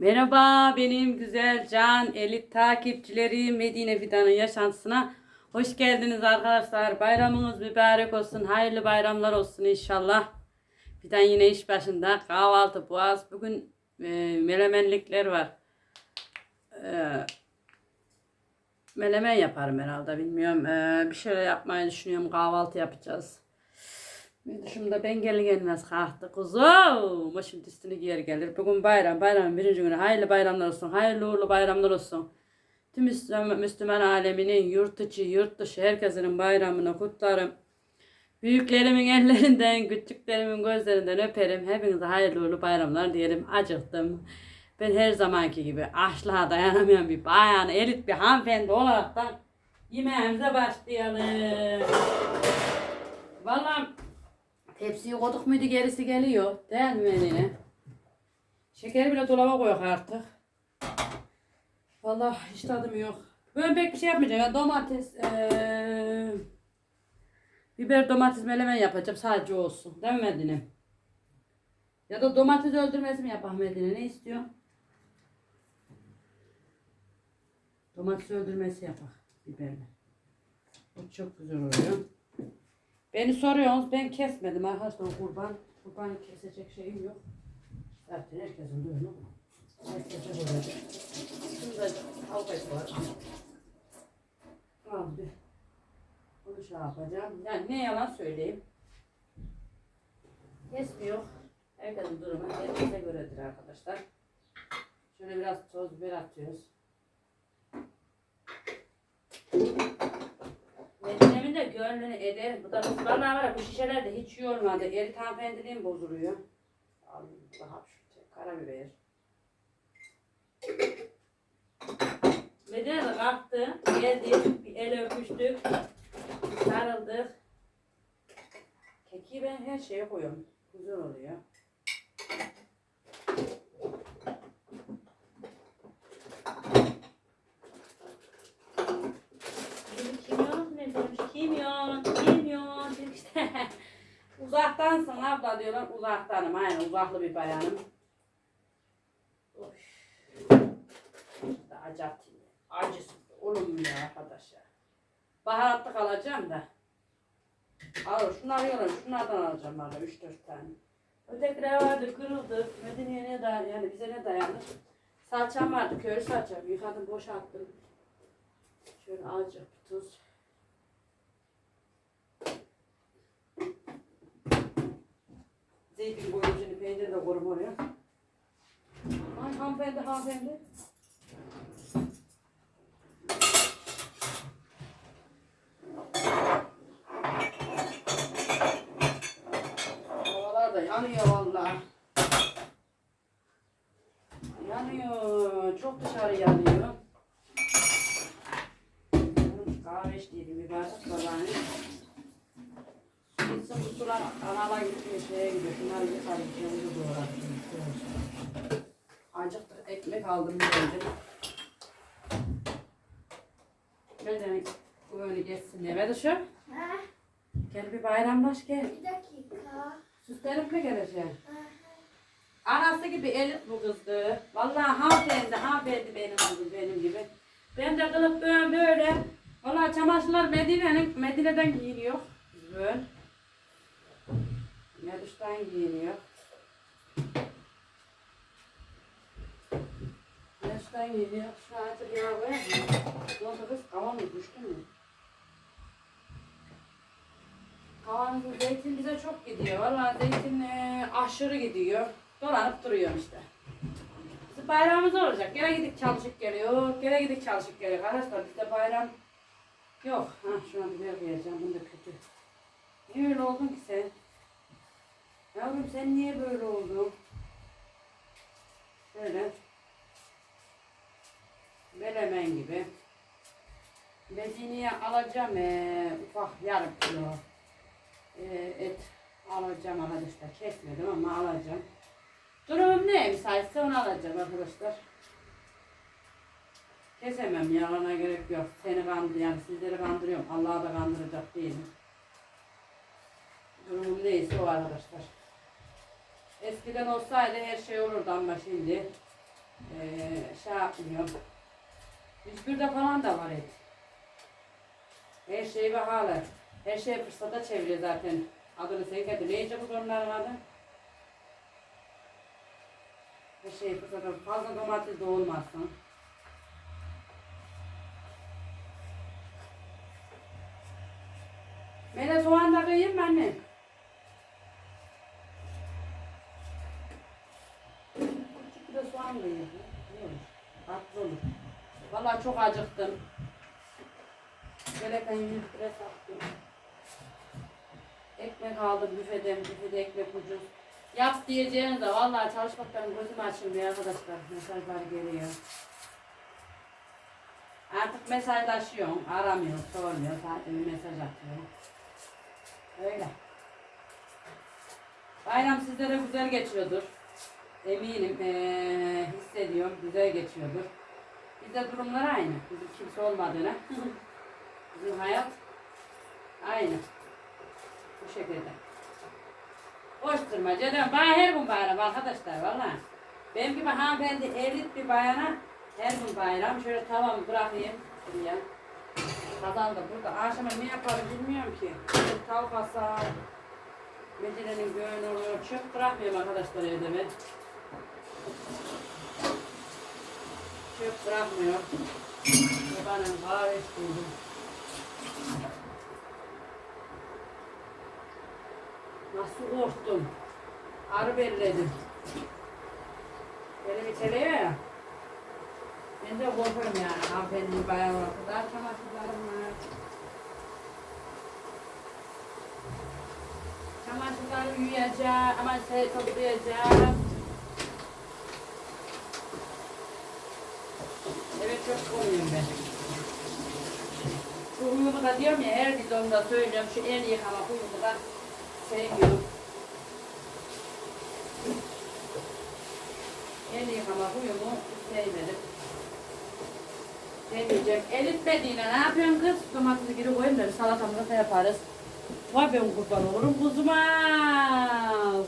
Merhaba benim güzel can elit takipçilerim Medine Fidan'ın yaşantısına hoş geldiniz arkadaşlar. Bayramınız mübarek olsun. Hayırlı bayramlar olsun inşallah. Fidan yine iş başında. Kahvaltı boğaz. Bugün e, melemenlikler var. E, melemen yaparım herhalde bilmiyorum. E, bir şeyler yapmayı düşünüyorum. Kahvaltı yapacağız. Dışımda ben gelin gelmez kalktı kuzum. Başım üstünü giyer gelir. Bugün bayram. Bayramın birinci günü. Hayırlı bayramlar olsun. Hayırlı uğurlu bayramlar olsun. Tüm Müslüman, Müslüman aleminin yurt içi, yurt dışı herkesinin bayramını kutlarım. Büyüklerimin ellerinden, küçüklerimin gözlerinden öperim. Hepinize hayırlı uğurlu bayramlar diyelim. Acıktım. Ben her zamanki gibi açlığa dayanamayan bir bayan, elit bir hanımefendi olarak da yemeğimize başlayalım. Vallahi Tepsiyi koyduk muydu gerisi geliyor. Değil mi Medine? Şekeri bile dolaba koyuk artık. Vallahi hiç tadım yok. Ben pek bir şey yapmayacağım. Ya domates, eee, biber domates melemen yapacağım. Sadece olsun. Değil mi Medine? Ya da domates öldürmesi mi yapalım Medine? Ne istiyor? Domates öldürmesi yapak biberle. O çok güzel oluyor. Beni soruyorsunuz ben kesmedim arkadaşlar kurban. Kurban kesecek şeyim yok. Zaten herkesin düğünü bu. Herkese böyle. Şurada kavgası var. Abi. Bunu şey yapacağım. Yani ne yalan söyleyeyim. Kesmiyor. Herkesin durumu herkese göredir arkadaşlar. Şöyle biraz toz biber atıyoruz. Medine'min de gönlünü eder. Bu da vallahi var ya bu şişeler de hiç yormadı. Erit hanımefendiliğim bozuluyor. Alayım daha şu karabiber. Medine de kalktı. Geldik. Bir el öpüştük. Sarıldık. Keki ben her şeye koyuyorum. Güzel oluyor. Uzaktansın abla diyorlar. Uzaktanım. Aynen uzaklı bir bayanım. Oy. Da acatı. Acısı. Oğlum ya arkadaş ya. Baharatlı kalacağım da. Al şunları yiyorum. Şunlardan alacağım bana 3-4 tane. Ötekiler vardı kırıldı. Medine'ye ne dayanır yani bize ne dayanır? Salçam vardı köylü salçam. Yıkadım boşalttım. Şöyle azıcık tuz. Zeytin koyuyorum şimdi peyniri de koyuyorum oraya. Ay hanımefendi hanımefendi. Şeye gidiyor. Şunları yıkarım. Yanımda doğradım. Acıktı ekmek aldım. Ne demek bu böyle geçsin diye. Ve dışı. Ha, Gel bir bayramlaş gel. bir dakika. Süslenip mi geleceksin? Anası gibi elit bu kızdı. Vallahi hanımefendi, hanımefendi benim kızım benim gibi. Ben de kılıp böyle böyle. Vallahi çamaşırlar Medine'nin, Medine'den giyiniyor. Böyle. Meduş'tan giyiniyor. Meduş'tan giyiniyor. Şu artık yağ koyar kız? Kavan mı? Düştü mü? Kavanozun zeytin bize çok gidiyor. Vallahi zeytin e, aşırı gidiyor. Dolanıp duruyor işte. Bizim bayramımız olacak. Gene gidip çalışıp geliyor. Gene gidip çalışıp geliyor. Arkadaşlar bizde bayram yok. Ha şuna biber koyacağım. Bunu da kötü. Niye öyle oldun ki sen? Yavrum sen niye böyle oldun? Şöyle. Melemen gibi. Medine'ye alacağım ee, ufak yarım kilo ee, et alacağım arkadaşlar. Kesmedim ama alacağım. Durumum ne müsaitse onu alacağım arkadaşlar. Kesemem yalana gerek yok. Seni kandır yani sizleri kandırıyorum. Allah'ı da kandıracak değilim. Durumum neyse o arkadaşlar. Eskiden olsaydı her şey olurdu ama şimdi Ee, şey yapmıyor. 101'de falan da var et. Her şey pahalı. Her şey fırsata çeviriyor zaten. Adını sen getir. Neyce bu onların adı? Her şey fırsata. Fazla domates de olmasın. Mene soğan da kıyayım mı anne? Küçük bir de soğan olur? Tatlı olur. Vallahi çok acıktım. Gereken 100 lira sattım. Ekmek aldım büfeden, büfede ekmek ucuz. Yap diyeceğiniz de vallahi çalışmaktan gözüm açılmıyor arkadaşlar. Mesajlar geliyor. Artık mesajlaşıyorum, aramıyor, sormuyor, sadece bir mesaj atıyor. Öyle. Bayram sizlere güzel geçiyordur. Eminim, eee, hissediyorum, güzel geçiyordur. Bizde durumlar aynı. Bizim kimse olmadığına. Bizim hayat aynı. Bu şekilde. Boş durma canım. Bana her gün bayram arkadaşlar valla. Benim gibi hanımefendi evlilik bir bayana her gün bayram. Şöyle tamam bırakayım şuraya. Kazan da burada. Akşama ne yaparım bilmiyorum ki. Tavuk asar. Medine'nin göğün oluyor. Çöp bırakmıyorum arkadaşlar evde ben. Çöp bırakmıyor. Babanın kahvesi buldum. Nasıl korktum. Arı. Beni biteliyor ya. Ben de korkarım yani. Hanımefendi bayağı o kadar çamaşırlarım var. Çamaşırları yuyacağım. Ama şey toplayacağım. Evet çok koyuyorum ben. Şu uyumu da diyorum ya her videomda söylüyorum şu el yıkama uyumu da sevmiyorum. El yıkama uyumu sevmedim. Demeyeceğim. El itmediğine ne yapıyorsun kız? Domatesi geri koyayım da salatamızı da yaparız. Vay ben kurban olurum kuzuma.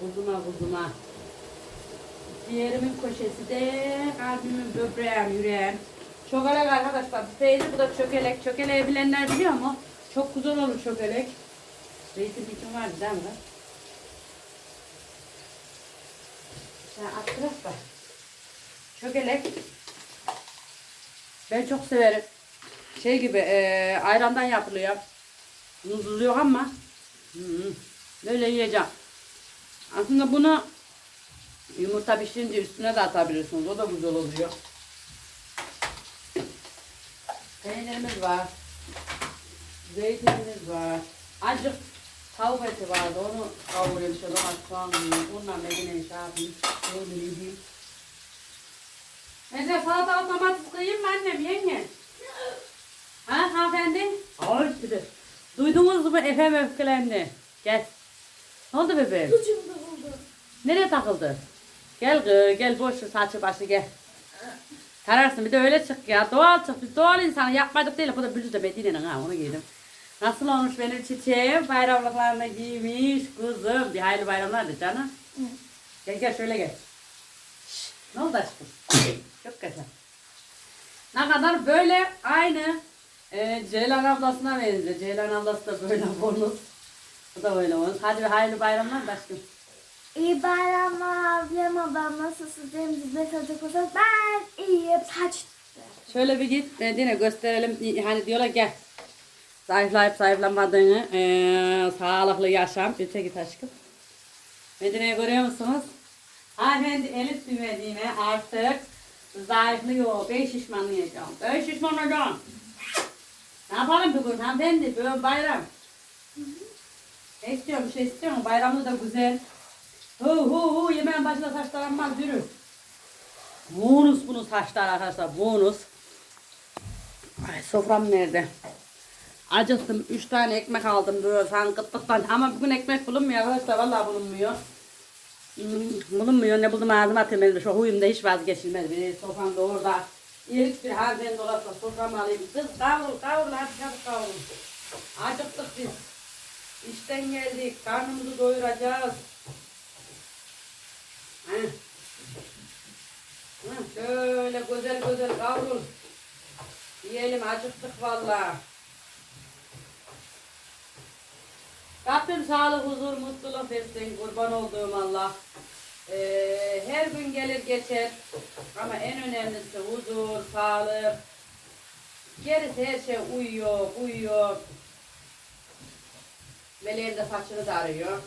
Kuzuma kuzuma. Ciğerimin köşesi de kalbimin böbreğim, yüreğim. Çökelek arkadaşlar. Peynir bu da çökelek. Çökeleği bilenler biliyor mu? Çok güzel olur çökelek. Zeytin biçim var değil mi? Sen attıraf da. Çökelek. Ben çok severim. Şey gibi eee ayrandan yapılıyor. Nuzuluyor ama. Hı -hı. Böyle yiyeceğim. Aslında bunu Yumurta pişirince üstüne de atabilirsiniz. O da güzel oluyor. Peynirimiz var. Zeytinimiz var. Azıcık tavuk eti vardı. Onu kavuruyorum. İşte domates soğan koyuyorum. Ondan Medine'yi şey yapayım. Şöyle yiyeyim. Mesela salatalık domates koyayım mı annem yenge? Ha hanımefendi? Ay dedi. Duydunuz mu Efem öfkelendi. Gel. Ne oldu bebeğim? Ucumda buldum. Nereye takıldı? Gel kız, gel boş ver saçı başı gel. Tararsın bir de öyle çık ya. Doğal çık. Biz doğal insanı yapmadık değil. Bu da bluz da Medine'nin ha onu giydim. Nasıl olmuş benim çiçeğim? Bayramlıklarını giymiş kuzum. Bir hayırlı bayramlar da canım. Gel gel şöyle gel. Şşş, ne oldu aşkım? Çok güzel. Ne kadar böyle aynı e, Ceylan ablasına benziyor. Ceylan ablası da böyle bonus. Bu da böyle bonus. Hadi bir hayırlı bayramlar da aşkım. İyi bayramlar ablam ablam nasılsın diye mesaj atacak ben iyiyim saç. Şöyle bir git Medine gösterelim. Hani diyorlar gel. Zayıflayıp zayıflamadığını, eee sağlıklı yaşam. Öte git aşkım. Medine'yi görüyor musunuz? Hanımefendi Elif Medine'ye artık zayıflıyor. Ben şişmanlayacağım. Ben şişmanlayacağım. Ne yapalım bugün hanımefendi? Bugün bayram. Ne istiyorum? Bir şey istiyorum. Bayramı da güzel. Hu hu hu yemeğin başında saçlarım yürü. Bonus bunu saçlar arkadaşlar bonus. Ay sofram nerede? Acıktım. Üç tane ekmek aldım böyle sen kıtlıktan. Ama bugün ekmek bulunmuyor arkadaşlar. Vallahi bulunmuyor. Hmm, bulunmuyor. Ne buldum ağzıma atayım. Benim şu huyumda hiç vazgeçilmez. Bir sofram da orada. İyilik bir halden dolarsa soframı alayım. Kız kavrul kavrul hadi çabuk kavrul. Acıktık biz. İşten geldik. Karnımızı doyuracağız. Heh. Hı, Şöyle güzel kavrul. Yiyelim acıktık vallahi. Rabbim sağlık, huzur, mutluluk versin. Kurban olduğum Allah. Ee, her gün gelir geçer. Ama en önemlisi huzur, sağlık. Gerisi her şey uyuyor, uyuyor. Meleğim de saçını da arıyor.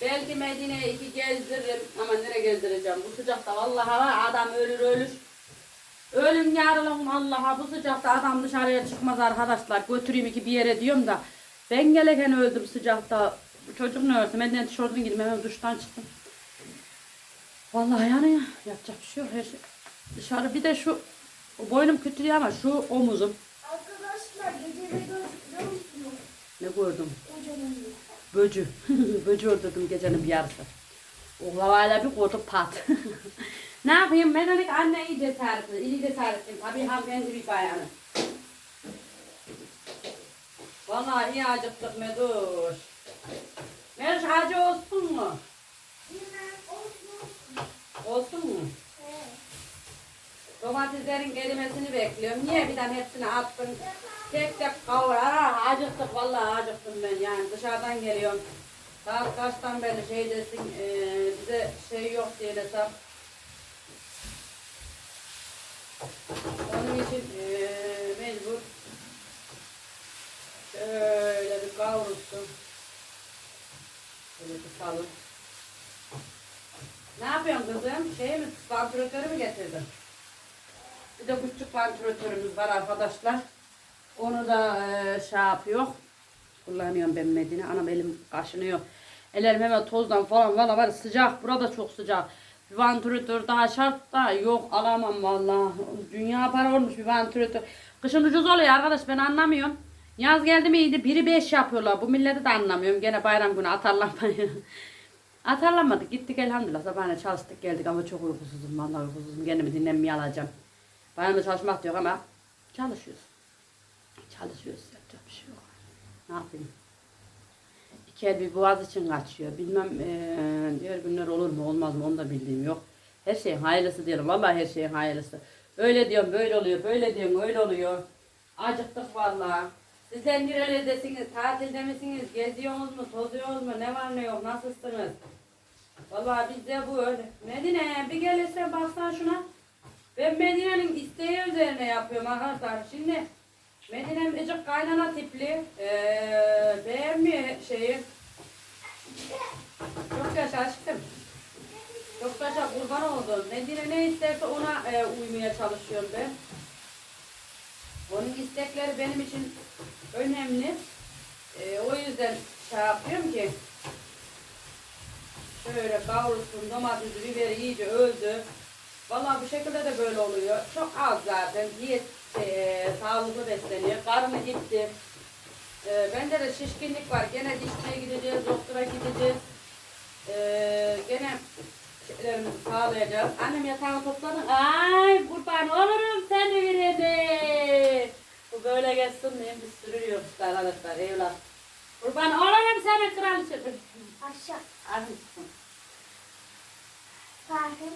Belki Medine'ye iki gezdiririm ama nereye gezdireceğim? Bu sıcakta vallahi adam ölür ölür. Ölüm yarılım Allah'a bu sıcakta adam dışarıya çıkmaz arkadaşlar. Götüreyim iki bir yere diyorum da. Ben gelirken öldüm sıcakta. Çocuk ne öldü? Benden tişörtün gidip hemen duştan çıktım. Vallahi yani yapacak bir şey yok. Her şey. Dışarı bir de şu boynum kötü ama şu omuzum. Arkadaşlar gece de? Ne gördüm? Kocaman bir. Böcü. Böcü öldürdüm gecenin bir yarısı. O havayla bir kodu pat. ne yapayım? Ben dedik anne iyi cesaretli. iyi cesaretli. Tabii hanımefendi bir bayanı. Vallahi iyi acıktık Meduş. Meduş acı olsun mu? Olsun. Mu? Evet. Domateslerin erimesini bekliyorum. Niye birden hepsini attın? Tek tek kavur. Aa, acıktık vallahi acıktım ben yani dışarıdan geliyorum. Saat kaçtan beri şey desin eee, bize şey yok diye desem. Onun için eee, mecbur şöyle bir kavrulsun. Şöyle salın. Ne yapıyorsun kızım? Şey mi? Vantilatörü mü getirdin? Bir de küçük vantilatörümüz var arkadaşlar. Onu da eee, şey yapıyor. Kullanıyorum ben Medine. Anam elim kaşınıyor. Ellerim hemen tozdan falan valla var sıcak. Burada çok sıcak. Bir daha şart da yok alamam valla. Dünya para olmuş bir vantilatör. Kışın ucuz oluyor arkadaş ben anlamıyorum. Yaz geldi mi iyiydi. Biri beş yapıyorlar. Bu milleti de anlamıyorum. Gene bayram günü atarlanmayı. Atarlanmadık. Gittik elhamdülillah. Sabahına çalıştık geldik ama çok uykusuzum. Vallahi uykusuzum. Kendimi dinlenmeye alacağım. Bayramda çalışmak yok ama çalışıyoruz. Çalışıyoruz. Yapacak bir şey yok. Ne yapayım? Bir boğaz için kaçıyor. Bilmem eee, diğer günler olur mu olmaz mı onu da bildiğim yok. Her şeyin hayırlısı diyorum. Vallahi her şeyin hayırlısı. Öyle diyorum böyle oluyor. Böyle diyorum öyle oluyor. Acıktık vallahi. Sizler nerelerdesiniz? Tatilde misiniz? Geziyorsunuz mu? Tozuyorsunuz mu? Ne var ne yok? Nasılsınız? Vallahi bizde bu öyle. Medine bir gelirsen baksana şuna. Ben Medine'nin isteği üzerine yapıyorum arkadaşlar. Şimdi Medine'm ecik kaynana tipli. Ee, beğenmiyor şeyi. Çok yaşa aşkım. Çok yaşa kurban oldum. Medine ne isterse ona e, uymaya çalışıyorum ben. Onun istekleri benim için önemli. E, o yüzden şey yapıyorum ki şöyle kavrulsun domatesi biberi iyice öldü. Vallahi bu şekilde de böyle oluyor. Çok az zaten. Diyet e, sağlıklı besleniyor. Karnı gitti. E, bende de şişkinlik var. Gene dişçiye gideceğiz, doktora gideceğiz. E, gene şeylerimizi sağlayacağız. Annem yatağını topladın. Ay kurban olurum seni verene. Bu böyle geçsin diye bir sürüyor işte arkadaşlar evlat. Kurban olurum seni kraliçe. Aşağı. Anlatsın. Fahim.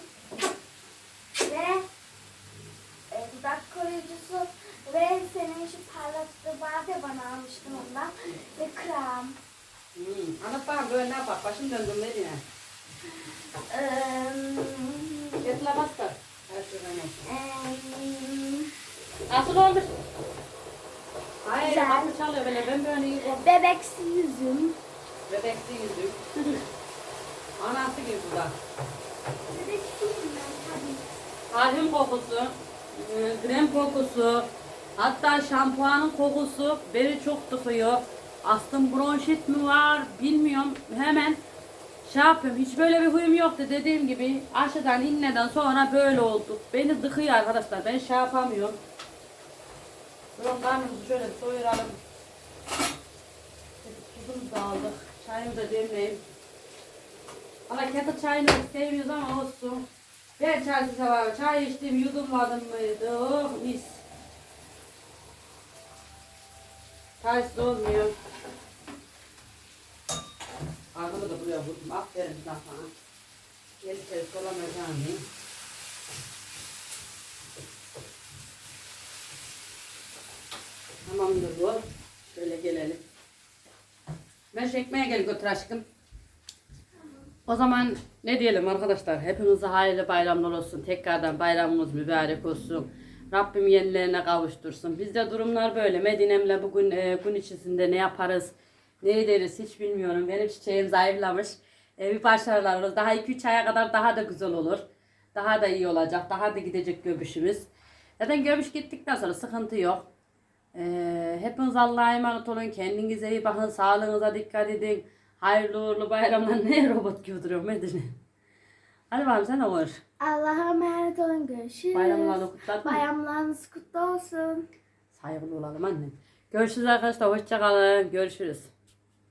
Ve dudak koruyucusu ve senin şu parlatıcı vardı ya bana almıştım ondan. Ve krem. Hmm. Anlat bakalım böyle ne yapak? Başım döndüm ne şeyden olsun. eee, Nasıl olmuş? Hayır, kapı çalıyor böyle. Ben böyle iyi korktum. bebeksi yüzüm. Bebeksi yüzük. Anası gibi bu da. Bebeksi yüzüm tabii. Parfüm kokusu, krem kokusu, hatta şampuanın kokusu beni çok tıkıyor. Astım bronşit mi var bilmiyorum. Hemen şey yapıyorum. Hiç böyle bir huyum yoktu dediğim gibi. Aşıdan inneden sonra böyle oldu. Beni tıkıyor arkadaşlar. Ben şey yapamıyorum. Durun karnımızı şöyle bir doyuralım. Tuzumuzu aldık. Çayımı da demleyeyim. Valla kettle çayını sevmiyoruz ama olsun. Ben çarşı sabahı çay içtim, yudumladım mıydı? Oh mis. Çaysız olmuyor. Ağzımı da buraya vurdum. Aferin sana. Gel içeri solamayacağım diye. Tamamdır bu. Şöyle gelelim. Ben şu gel götür aşkım. O zaman ne diyelim arkadaşlar? Hepinize hayırlı bayramlar olsun. Tekrardan bayramımız mübarek olsun. Rabbim yenilerine kavuştursun. Bizde durumlar böyle. Medine'mle bugün e, gün içerisinde ne yaparız, ne ederiz hiç bilmiyorum. Benim çiçeğim zayıflamış. E, bir başarılar olur. Daha 2-3 aya kadar daha da güzel olur. Daha da iyi olacak. Daha da gidecek göbüşümüz. Zaten göbüş gittikten sonra sıkıntı yok. Ee, hepiniz Allah'a emanet olun. Kendinize iyi bakın. Sağlığınıza dikkat edin. Hayırlı uğurlu bayramlar. Ne robot gibi duruyor Medine? Hadi bakalım sen olur. Allah'a emanet olun. Görüşürüz. Bayramlarını kutladın mı? Bayramlarınız kutlu olsun. Saygılı olalım annem. Görüşürüz arkadaşlar. Hoşça kalın. Görüşürüz.